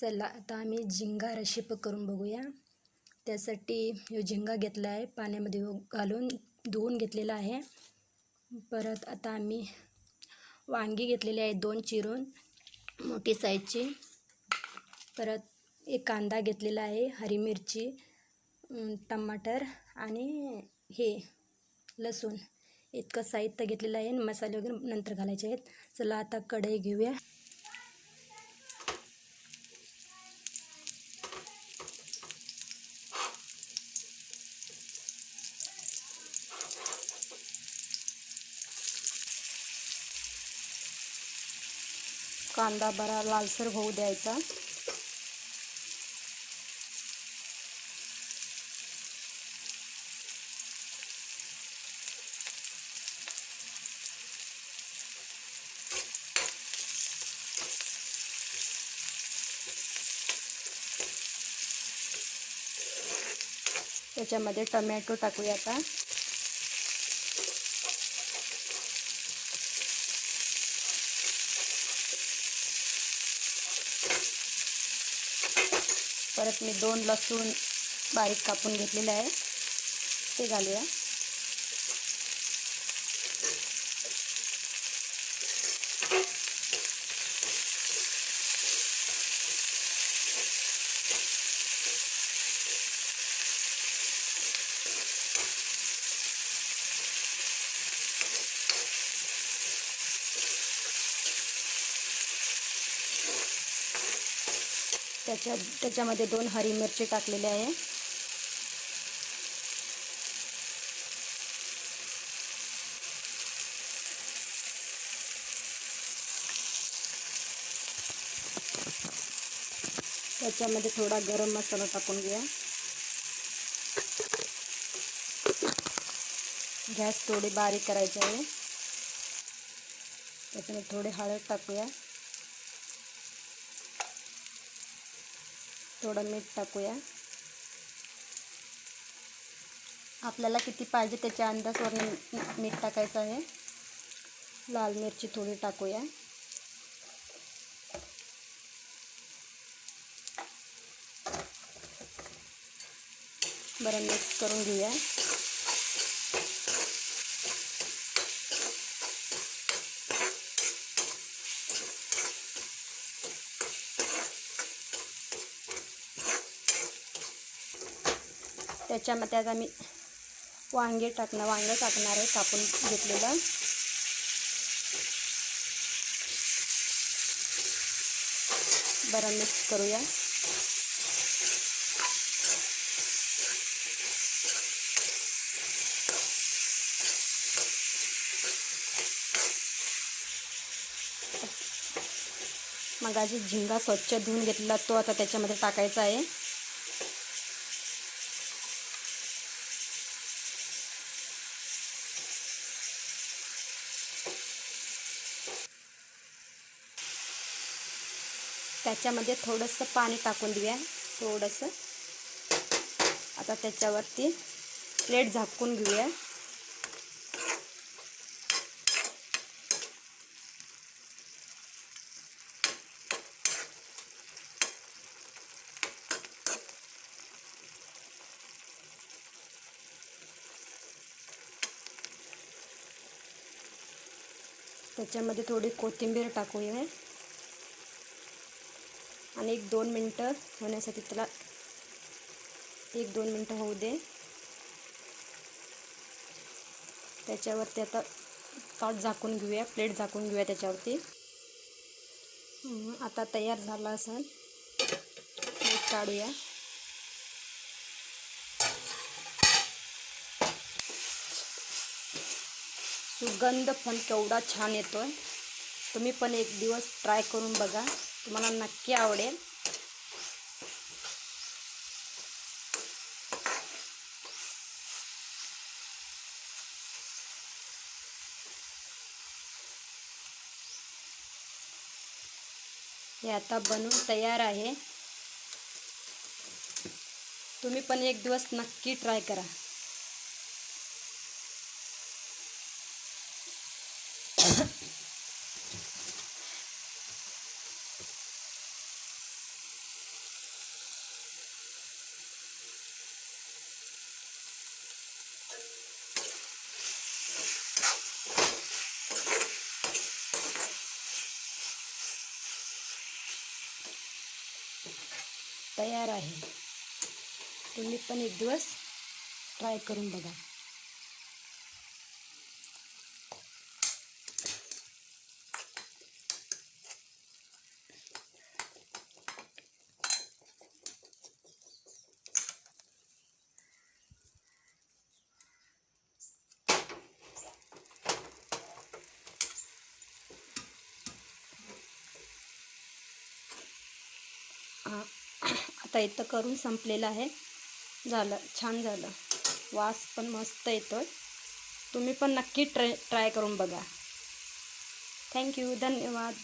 चला आता आम्ही झिंगा रेसिपी करून बघूया. त्यासाठी ह्यो झिंगा घेतला आहे पाण्यामध्ये घालून धुवून घेतलेला आहे. परत आता आम्ही वांगी घेतलेली आहे दोन चिरून मोठी साईजची. परत एक कांदा घेतलेला आहे हरी मिरची टमाटर आणि हे लसूण. इतकं साहित्य घेतलेलं आहे आणि मसाले वगैरे नंतर घालायचे आहेत. चला आता कढई घेऊया. कांदा बरा लालसर होऊ द्यायचा. त्याच्यामध्ये टमॅटो टाकूया आता. परत मी दोन लसूण बारीक कापून घेतलेले आहे. ते घालूया. दोन हरी मिरची टाकलेली आहे. त्याच्यामध्ये थोडा गरम मसाला टाकून घ्या गॅस थोडी बारीक त्याच्यामध्ये थोडी हळद टाकूया. थोडं मीठ टाकूया. आपल्याला किती पाहिजे त्याच्या अंदाजवर मीठ टाकायचं आहे. लाल मिरची थोडी टाकूया. बरं मिक्स करून घेऊया. त्याच्यामध्ये आता मी वांगे टाकणार वांगे टाकणार आहे कापून घेतलेलं. बरं मिक्स करूया. मग आज झिंगा स्वच्छ धुवून घेतलेला तो आता त्याच्यामध्ये टाकायचा आहे. त्याच्यामध्ये थोडंसं पाणी टाकून देऊया. थोडंसं. आता त्याच्यावरती प्लेट झाकून घेऊया. त्याच्यामध्ये थोडी कोथिंबीर टाकूया. आणि एक दोन मिनटं होण्यासाठी त्याला एक दोन मिनटं होऊ दे. त्याच्यावरती आता ताट झाकून घेऊया प्लेट झाकून घेऊया त्याच्यावरती. आता तयार झाला असेल. प्लेट काढूया. सुगंध पण केवढा छान येतोय. तुम्ही पण एक दिवस ट्राय करून बघा. तुम्हाला नक्की आवडेल. हे आता बनून तयार आहे. तुम्ही पण एक दिवस नक्की ट्राय करा. तयार आहे. तुम्ही पण एक दिवस ट्राय करून बघा. आ- आता इथं करून संपलेलं आहे. झालं छान झालं. वास पण मस्त येतो तुम्ही पण नक्की ट्राय ट्राय करून बघा. थँक्यू धन्यवाद.